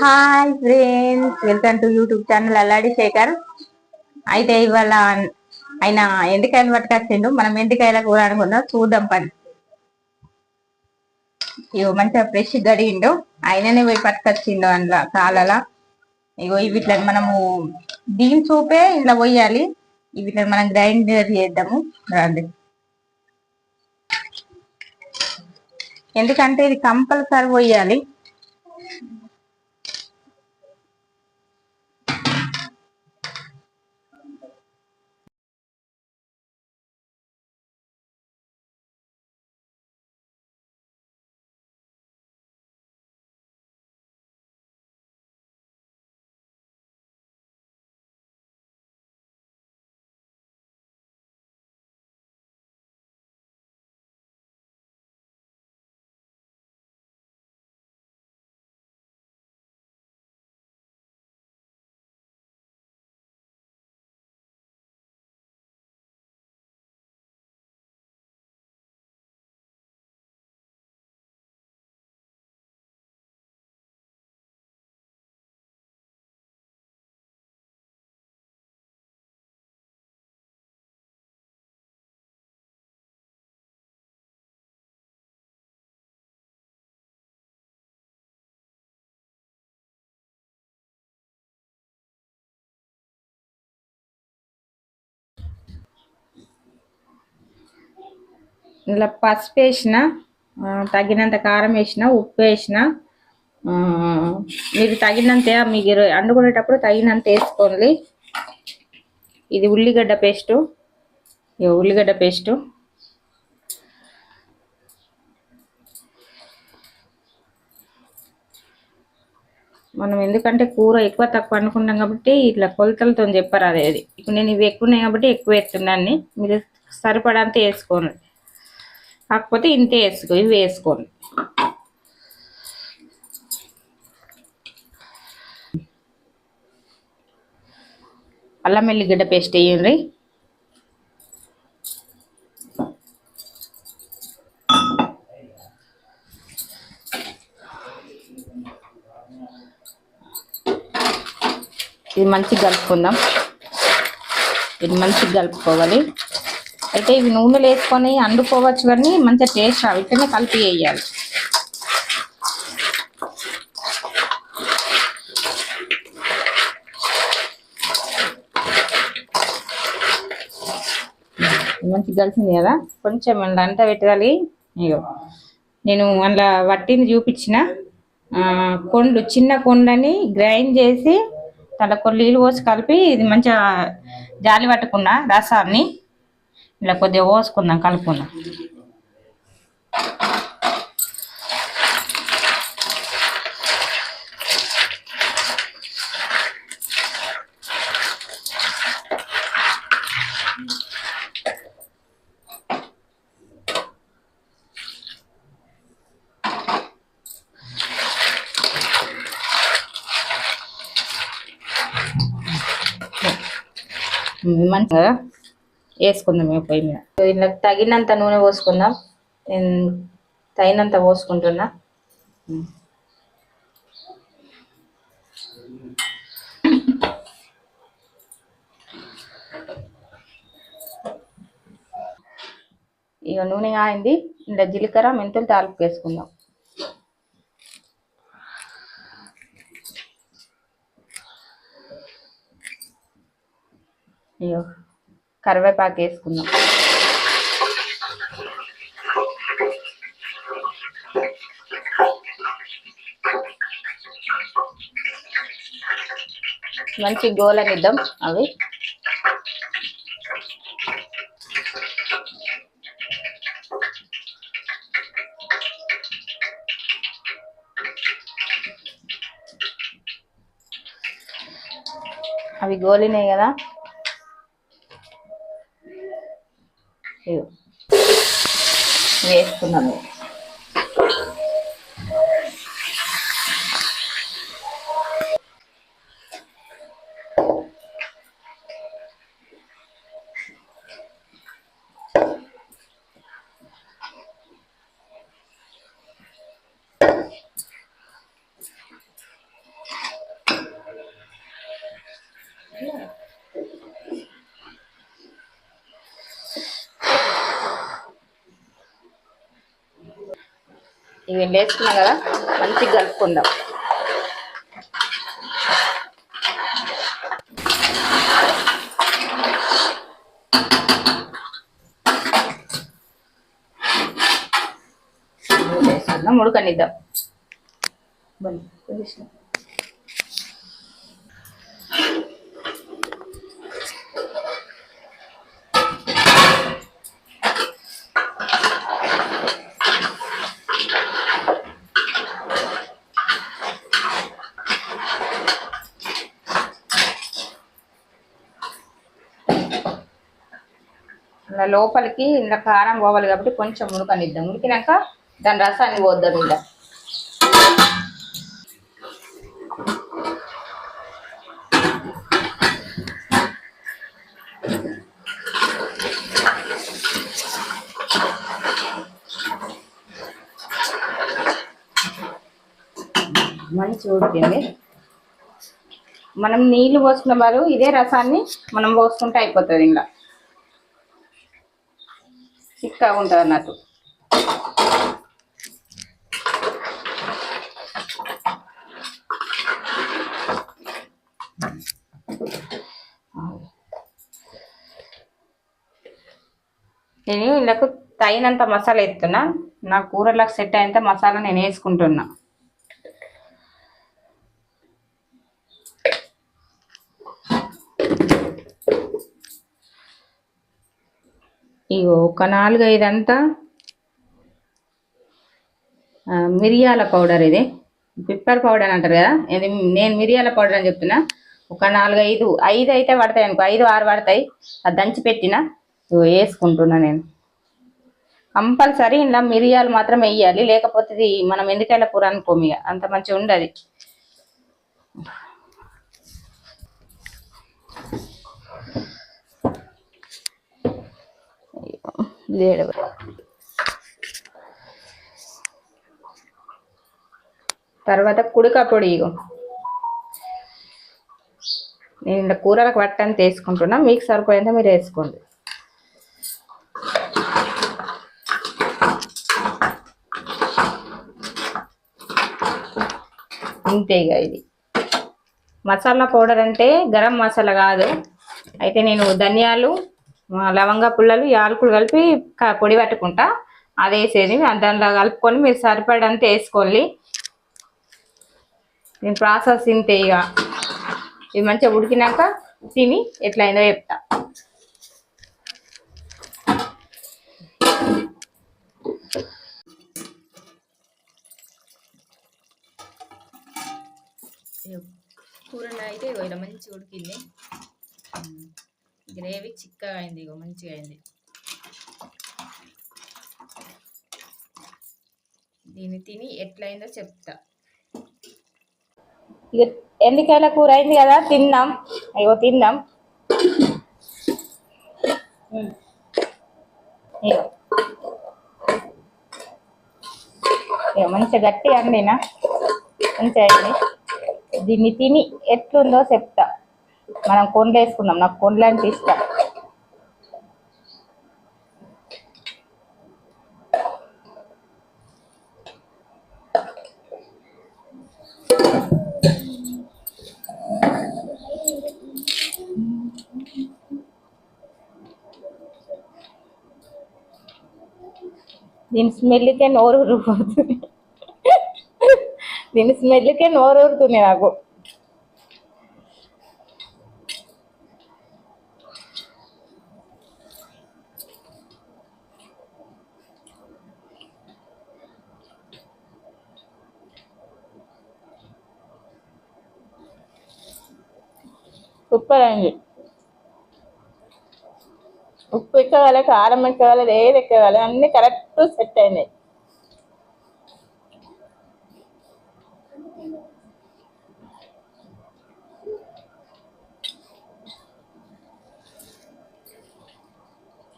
Hi friends welcome to YouTube channel Alladi Shekar. అయితే ఇవాళ ఆయన ఎండికాయలు పట్టుకొచ్చిండు మనం ఎండికాయల కూర అనుకుందాం చూద్దాం పని. ఇగో మంచిగా ఫ్రెష్ గడిగిండు ఆయననే పోయి పట్టుకొచ్చిండు అందులో కాలలా ఇగో వీటిని మనము దీని చూపే ఇలా పోయాలి వీటిని మనం గ్రైండర్ చేద్దాము రండి. ఎందుకంటే ఇది కంపల్సరీ పోయాలి. ఇలా పసుపు వేసిన తగినంత కారం వేసిన ఉప్పు వేసిన మీరు తగినంత మీరు అండుకునేటప్పుడు తగినంత వేసుకోండి. ఇది ఉల్లిగడ్డ పేస్టు. ఇగో ఉల్లిగడ్డ పేస్టు. మనం ఎందుకంటే కూర ఎక్కువ తక్కువ అనుకున్నాం కాబట్టి ఇట్లా కొలతలతో చెప్పారు అదే అది ఇప్పుడు నేను ఇవి ఎక్కువ ఉన్నాయి కాబట్టి ఎక్కువ వేస్తున్నాన్ని మీరు సరిపడంత వేసుకోండి. కాకపోతే ఇంతే వేసుకో ఇవి వేసుకోండి. అల్లం వెల్లిగడ్డ పేస్ట్ వేయండి. ఇది మంచిగా కలుపుకుందాం. ఇది మంచిగా కలుపుకోవాలి. అయితే ఇవి నూనెలు వేసుకొని అండుకోవచ్చు కానీ మంచిగా టేస్ట్ రావు. ఇట్లనే కలిపి వేయాలి. మంచిగా కలిసింది కదా? కొంచెం అందులో అంట పెట్టాలి. ఇగో నేను అందులో వట్టిని చూపించిన. కొండ్లు చిన్న కొండని గ్రైండ్ చేసి తల కొన్ని నీళ్ళు పోసి కలిపి ఇది మంచిగా జాలి పట్టకుండా రసాన్ని ఇలా కొద్దిగా పోసుకుందాం కలుపుకుందాం. మంచిగా వేసుకుందాం ఇక పొయ్యి మీద. ఇలా తగినంత నూనె పోసుకుందాం. నేను తగినంత పోసుకుంటున్నా. ఇక నూనె కాయింది. ఇందులో జీలకర్ర మెంతులు తాలింపు వేసుకుందాం. ఇక కరివేపాకు వేసుకుందాం. మంచి గోలనిద్దాం అవి. అవి గోలినాయి కదా. వేసుకున్నాము ఇవి వేసుకున్నాం కదా మంచిగా కలుపుకుందాం. వేసుకుందాం ఉడకనిద్దాం. లోపలికి ఇలా కారం పోవాలి కాబట్టి కొంచెం ఉడకనిద్దాం. ఉడికినాక దాని రసాన్ని పోద్దాం ఇలా మంచి ఉడికింది. మనం నీళ్ళు పోసుకున్న వారు ఇదే రసాన్ని మనం పోసుకుంటే అయిపోతుంది ఇంకా చిక్కగా ఉంటుంది అన్నట్టు. నేను ఇళ్ళకు తగినంత మసాలా ఎత్తున్నా నా కూరలకు సెట్ అయ్యేంత మసాలా నేను వేసుకుంటున్నా. ఇగో ఒక నాలుగు ఐదు అంతా మిరియాల పౌడర్ ఇది. పిప్పర్ పౌడర్ అని అంటారు కదా? ఇది నేను మిరియాల పౌడర్ అని చెప్తున్నా. ఒక నాలుగు ఐదు ఐదు అయితే పడతాయి అనుకో ఐదు ఆరు పడతాయి. అది దంచి పెట్టిన వేసుకుంటున్నా నేను. కంపల్సరీ ఇలా మిరియాలు మాత్రం వేయాలి. లేకపోతే ఇది మనం ఎందుకైనా కూర అనుకోము ఇక అంత మంచిగా ఉండదు. లేడు. తర్వాత కుడుక పొడి ఇగో. నేను ఇలా కూరలకు పట్టని వేసుకుంటున్నా మీకు సరిపోయేంత మీరు వేసుకోండి. ఇంతే ఇది. మసాలా పౌడర్ అంటే గరం మసాలా కాదు. అయితే నేను ధనియాలు లవంగ పుల్లలు యాలకులు కలిపి పొడి పట్టుకుంటా. అది వేసేది. దాంట్లో కలుపుకొని మీరు సరిపడంత వేసుకోండి నేను ప్రాసెస్ ఇంతే ఇక. ఇది మంచిగా ఉడికినాక తిని ఎట్లయిందో చెప్తా. కూర అయితే ఇలా మంచిగా ఉడికింది. గ్రేవీ చిక్కగా అయింది ఇగో మంచిగా అయింది దీన్ని తిని ఎట్లయిందో చెప్తా. ఇక ఎండికాయల కూర అయింది కదా తిన్నాం. అయ్యో తిన్నాం. ఇగో మంచిగా గట్టిగా అండినా. మంచిగా అయింది. దీన్ని తిని ఎట్లుందో చెప్తా. మనం కొండలు వేసుకుందాం నాకు కొండలు అంటే ఇష్టం. దీని స్మెల్కే నోరు ఊరిపోతుంది దీని స్మెల్కే నోరు ఊరుతుంది నాకు. సూపర్ అయింది. ఉప్పు ఎక్కగల కారం ఎక్కగల ఏది ఎక్కగల అన్ని కరెక్ట్ సెట్ అయినాయి.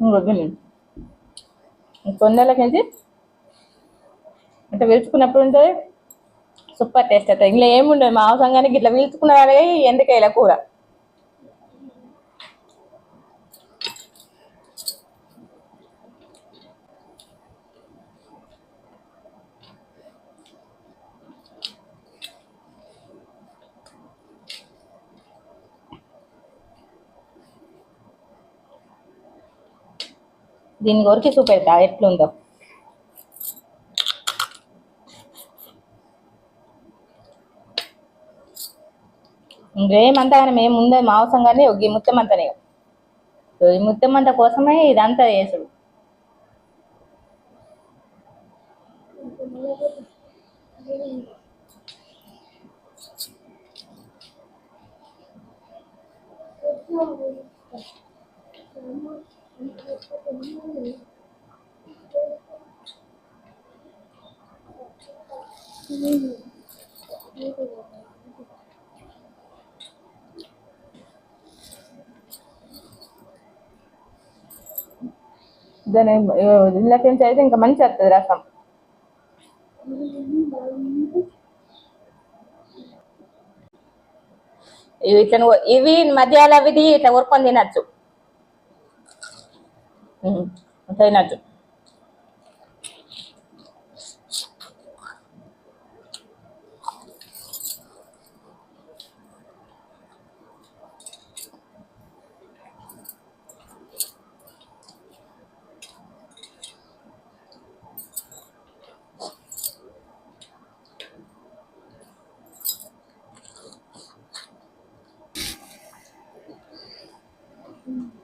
వద్దు కొందలకేంటి అంటే పిలుచుకున్నప్పుడు ఉంటుంది. సూపర్ టేస్ట్ అవుతుంది ఇంట్లో ఏముండదు. మాంసంగానే ఇట్లా పిలుచుకున్న వాళ్ళే ఇలా కూర. దీన్ని కొరికి చూపెడతా ఎట్లుందో ఇంకేమంతా కానీ మేము ముందే మాంసం కానీ ఒక ఈ ముత్తమంతనే ఈ ముత్తమంత కోసమే ఇదంతా చేసుడు దాని ఇళ్ళకి నుంచి అయితే ఇంకా మంచి వస్తుంది రసం. ఇవి ఇట్లా ఇవి మధ్యాహ్నం అవిది ఇట్లా ఊరుకొని తినచ్చు. తినచ్చు Hum.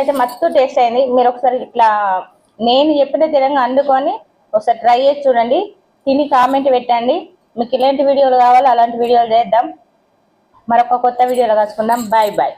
అయితే మస్తు టేస్ట్ అయింది. మీరు ఒకసారి ఇట్లా నేను చెప్పిన విధంగా అందుకొని ఒకసారి ట్రై చేసి చూడండి. తిని కామెంట్ పెట్టండి. మీకు ఇలాంటి వీడియోలు కావాలో అలాంటి వీడియోలు చేద్దాం. మరొక కొత్త వీడియోలో కలుసుకుందాం. Bye bye